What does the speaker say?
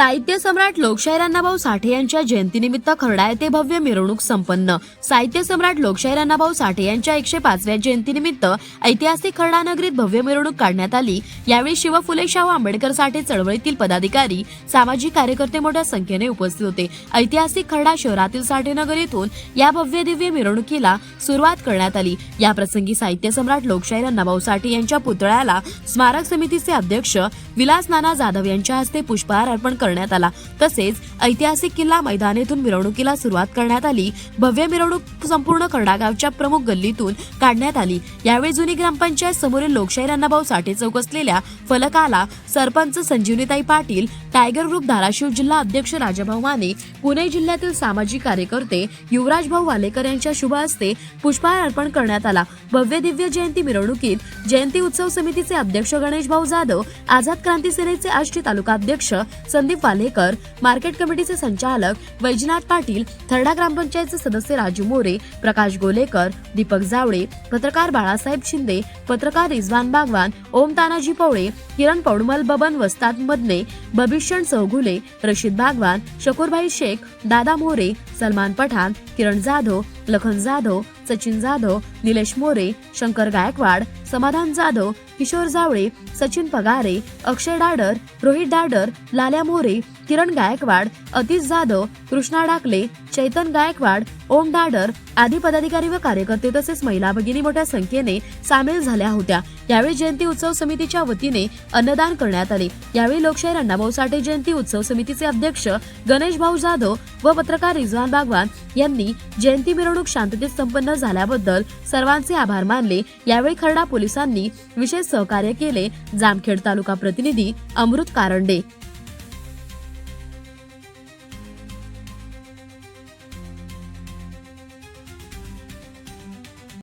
साहित्य सम्राट लोकशाहीर अण्णाभाऊ साठे यांच्या जयंतीनिमित्त खर्डा येथे भव्य मिरवणूक संपन्न. साहित्य सम्राट लोकशाहीर अण्णाभाऊ साठे यांच्या एकशे पाचव्या जयंतीनिमित्त ऐतिहासिक खर्डा नगरीत भव्य मिरवणूक काढण्यात आली. यावेळी शिव फुले शाहू आंबेडकर साठे चळवळीतील पदाधिकारी सामाजिक कार्यकर्ते मोठ्या संख्येने उपस्थित होते. ऐतिहासिक खर्डा शहरातील साठे नगर येथून या भव्य दिव्य मिरवणुकीला सुरुवात करण्यात आली. या प्रसंगी साहित्य सम्राट लोकशाहीर अण्णाभाऊ साठे यांच्या पुतळ्याला स्मारक समितीचे अध्यक्ष विलास नाना जाधव यांच्या हस्ते पुष्पहार अर्पण करण्यात आला. तसेच ऐतिहासिक किल्ला मैदान येथून मिरवणुकीला सुरुवात करण्यात आली. भव्य मिरवणूक संपूर्ण कर्णागावच्या प्रमुख गल्लीतून काढण्यात आली. यावेळी जुनी ग्रामपंचायत समोरील लोकशाही अण्णाभाऊ साठे चौक असलेल्या फलकाला सरपंच संजीवनीताई पाटील टायगर ग्रुप धाराशिव जिल्हा अध्यक्ष राजाभाऊ माने पुणे जिल्ह्यातील सामाजिक कार्यकर्ते युवराज भाऊ वालेकर यांच्या शुभ हस्ते पुष्पहार अर्पण करण्यात आला. भव्य दिव्य जयंती मिरवणुकीत जयंती उत्सव समितीचे अध्यक्ष गणेश भाऊ जाधव आझाद क्रांती सेनेचे आष्टी तालुका अध्यक्ष संदीप वालेकर मार्केट कमिटीचे संचालक वैजनाथ पाटील थर्डा ग्रामपंचायतचे सदस्य राजू मोरे प्रकाश गोलेकर दीपक जावळे पत्रकार बाळासाहेब शिंदे पत्रकार रिजवान बागवान ओम तानाजी पवळे किरण पौडमल बबन वस्ताद मदने भविष्यण चौगुले रशीद बागवान शकूरभाई शेख दादा मोरे सलमान पठाण किरण जाधव लखन जाधव सचिन जाधव निलेश मोरे शंकर गायकवाड समाधान जाधव किशोर जावळे सचिन पगारे अक्षय डाडर रोहित डाडर लाल्या मोरे किरण गायकवाड अतिश जाधव कृष्णा डाकले चैतन गायकवाड ओम डाडर आदी पदाधिकारी व कार्यकर्ते तसेच महिला भगिनी मोठ्या संख्येने सामील झाल्या होत्या. यावेळी जयंती उत्सव समितीच्या वतीने अन्नदान करण्यात आले. यावेळी लोकशाही अण्णाभाऊ साठे जयंती उत्सव समितीचे अध्यक्ष गणेश भाऊ जाधव व पत्रकार रिजवान बागवान यांनी जयंती मिरवणूक शांततेत संपन्न झाल्याबद्दल सर्वांचे आभार मानले. यावेळी खर्डा पोलिसांनी विशेष सहकार्य केले. जामखेड तालुका प्रतिनिधी अमृत कारंडे.